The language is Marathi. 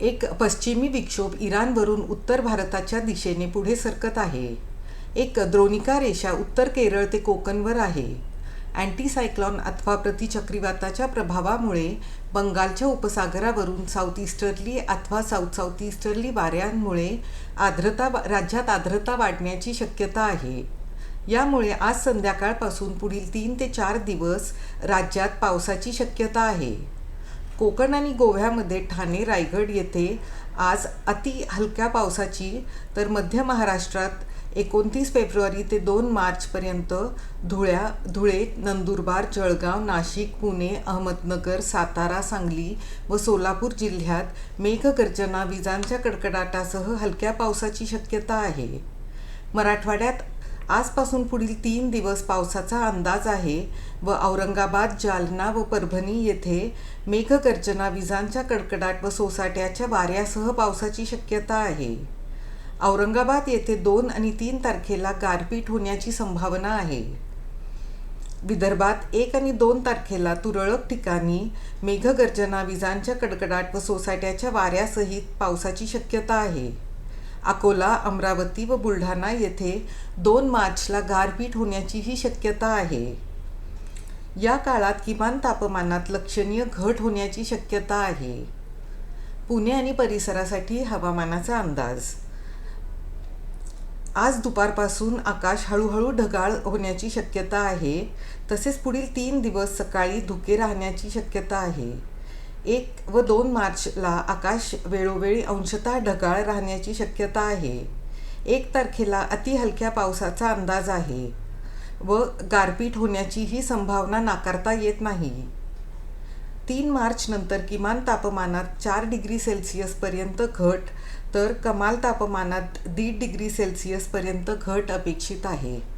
एक पश्चिमी विक्षोभ इराणवरून उत्तर भारताच्या दिशेने पुढे सरकत आहे. एक द्रोणिका रेषा उत्तर केरळ ते कोकणवर आहे. अँटीसायक्लॉन अथवा प्रतिचक्रीवाताच्या प्रभावामुळे बंगालच्या उपसागरावरून साऊथ ईस्टर्ली अथवा साऊथ साऊथ ईस्टर्ली वाऱ्यांमुळे आर्द्रता राज्यात आर्द्रता वाढण्याची शक्यता आहे. यामुळे आज संध्याकाळपासून पुढील तीन ते चार दिवस राज्यात पावसाची शक्यता आहे. कोकण आणि गोव्यामध्ये ठाणे रायगड येथे आज अति हलक्या पावसाची तर मध्य महाराष्ट्रात एकोणतीस फेब्रुवारी ते दोन मार्चपर्यंत धुळ्या धुळे नंदुरबार जळगाव नाशिक पुणे अहमदनगर सातारा सांगली व सोलापूर जिल्ह्यात मेघगर्जना विजांच्या कडकडाटासह हलक्या पावसाची शक्यता आहे. मराठवाड्यात आजपासून पुढील तीन दिवस पावसाचा अंदाज आहे व औरंगाबाद जालना व परभणी येथे मेघगर्जना विजांच्या कडकडाट व सोसाट्याच्या वाऱ्यासह पावसाची शक्यता आहे. औरंगाबाद येथे दोन आणि तीन तारखेला गारपीट होण्याची संभावना आहे. विदर्भात एक आणि दोन तारखेला तुरळक ठिकाणी मेघगर्जना विजांच्या कडकडाट व सोसाट्याच्या वाऱ्यासहित पावसाची शक्यता आहे. अकोला अमरावती व बुलढाणा येथे दोन मार्चला गारपीट होण्याचीही शक्यता आहे. या काळात किमान तापमानात लक्षणीय घट होण्याची शक्यता आहे. पुणे आणि परिसरासाठी हवामानाचा अंदाज. आज दुपारपासून आकाश हळूहळू ढगाळ होण्याची शक्यता आहे. तसेच पुढील तीन दिवस सकाळी धुके राहण्याची शक्यता आहे. एक व दोन मार्चला आकाश वेळोवेळी अंशतः ढगाळ राहण्याची शक्यता आहे. एक तारखेला अति हलक्या पावसाचा अंदाज आहे व गारपीट होण्याचीही संभावना नाकारता येत नाही. तीन मार्च नंतर किमान तापमानात चार डिग्री सेल्सिअसपर्यंत घट तर कमाल तापमानात दीड डिग्री सेल्सिअसपर्यंत घट अपेक्षित आहे.